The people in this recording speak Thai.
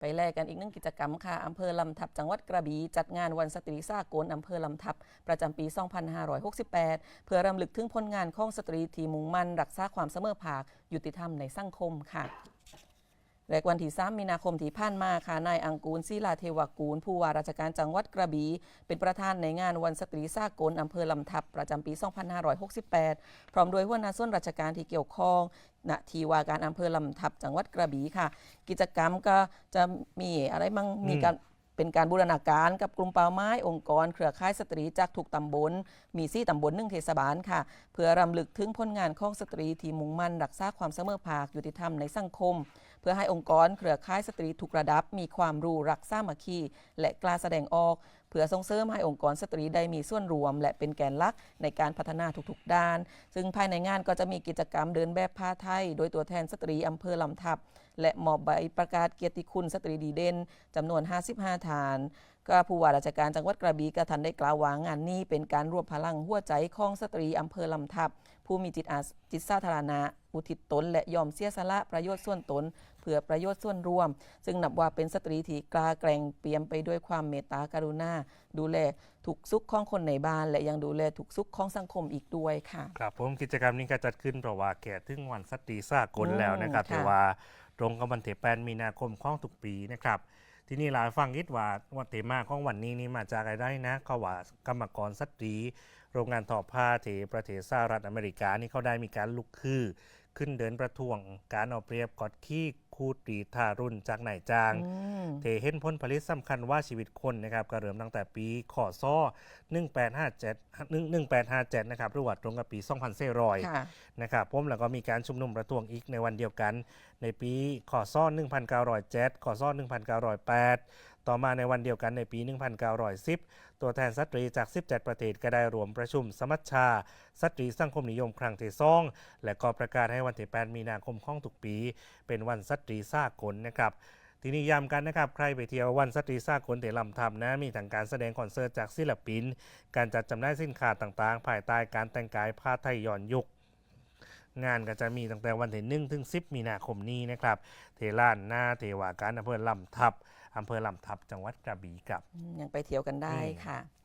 ไปแลกกันอีกหนึ่งกิจกรรมค่ะอำเภอลำทับจังหวัดกระบี่จัดงานวันสตรีสากลอำเภอลำทับประจำปี 2568 เพื่อรำลึกถึงผลงานของสตรีที่มุ่งมั่นรักษาความเสมอภาคยุติธรรมในสังคมค่ะ และวันที่ 3 มีนาคมที่ผ่านมาค่ะนายอังกูลศิลาเทวกูล ผู้ว่าราชการจังหวัดกระบี่เป็นประธานในงานวันสตรีสากลอำเภอลำทับประจำปี 2568 พร้อมด้วยหัวหน้าส่วนราชการที่เกี่ยวข้องณที่ว่าการอำเภอลำทับจังหวัดกระบี่ค่ะ กิจกรรมก็จะมีอะไรมั่งมีการเป็นการบูรณาการกับกลุ่มเป้าหมายองค์กร เครือข่ายสตรีจากทุกตำบล มีซี่ตำบลหนึ่งเทศบาลค่ะ เพื่อรำลึกถึงผลงานของสตรีที่มุ่งมั่น รักษาความเสมอภาคยุติธรรมในสังคม เพื่อให้องค์กรเครือข่ายสตรีทุกระดับ มีความรู้รักสามัคคีและกล้าแสดงออก เพื่อส่งเสริมให้องค์กรสตรีได้มีส่วนรวม และเป็นแกนหลักในการพัฒนาทุกๆ ด้าน ซึ่งภายในงานก็จะมีกิจกรรมเดินแบบผ้าไทย โดยตัวแทนสตรีอำเภอลำทับ และมอบใบประกาศเกียรติคุณสตรีดีเด่นจำนวน 55 ฐานก็ผู้ว่าราชการจังหวัดกระบี่ก็ทันได้กล่าวว่างานนี้เป็นการรวมพลังหัวใจของสตรีอำเภอลำทับ ผู้มีจิตอาสจิตสาธารณะอุทิศตน และยอมเสียสละประโยชน์ส่วนตน เพื่อประโยชน์ส่วนรวม ซึ่งนับว่าเป็นสตรีที่กล้าแกร่งเปี่ยมไปด้วยความเมตตากรุณาดูแลทุกสุขของคนในบ้าน และยังดูแลทุกสุขของสังคมอีกด้วยค่ะ ครับผมกิจกรรมนี้ก็จัดขึ้นเพราะว่าแก่ถึงวันสตรีสากลอืมแล้วนะครับค่ะ แต่ว่าตรงกับวันที่8มีนาคมของทุกปีนะครับ ที่นี่หลายฟังคิดว่าวันเตมาของวันนี้นี่มาจากอะไรได้นะเขาว่ากรรมกรสตรี โรงงานทอผ้าที่ประเทศสหรัฐอเมริกานี่เขาได้มีการลุกคือ ขึ้นเดินประท้วงการเอาเปรียบกดขี้ คูดรีดทารุ่นจากนายจ้างอืมเทเห็นผลผลิตสำคัญว่าชีวิตคนนะครับก็เริ่มตั้งแต่ปีขอซ้อ1857 1857นะครับหรือว่าตรงกับปี 2400ค่ะนะครับผมแล้วก็มีการชุมนุมประท้วงอีกในวันเดียวกัน ในปีขอซ้อ1907ขอซ้อ1908ต่อมาในวันเดียวกันในปี 1910 ตัวแทนสตรีจาก 17 ประเทศก็ได้รวมประชุมสมัชชา สตรีสังคมนิยมครั้งที่สองและก็ประกาศให้วันที่ 8 มีนาคมของทุกปี เป็นวันสตรีสากลนะครับทีนี้ย้ำกันนะครับ ใครไปเที่ยววันสตรีสากลเตลำทำนะ มีทั้งการแสดงคอนเสิร์ตจากศิลปิน การจัดจำหน่ายสินค้าต่างๆ ภายใต้การแต่งกายผ้าไทยย้อนยุค งานก็จะมีตั้งแต่วันที่หนึ่งถึง10มีนาคมนี้นะครับ เทลานหน้าเทวาการอำเภอลำทับอำเภอลำทับจังหวัดกระบี่ครับ ยังไปเที่ยวกันได้อืมค่ะ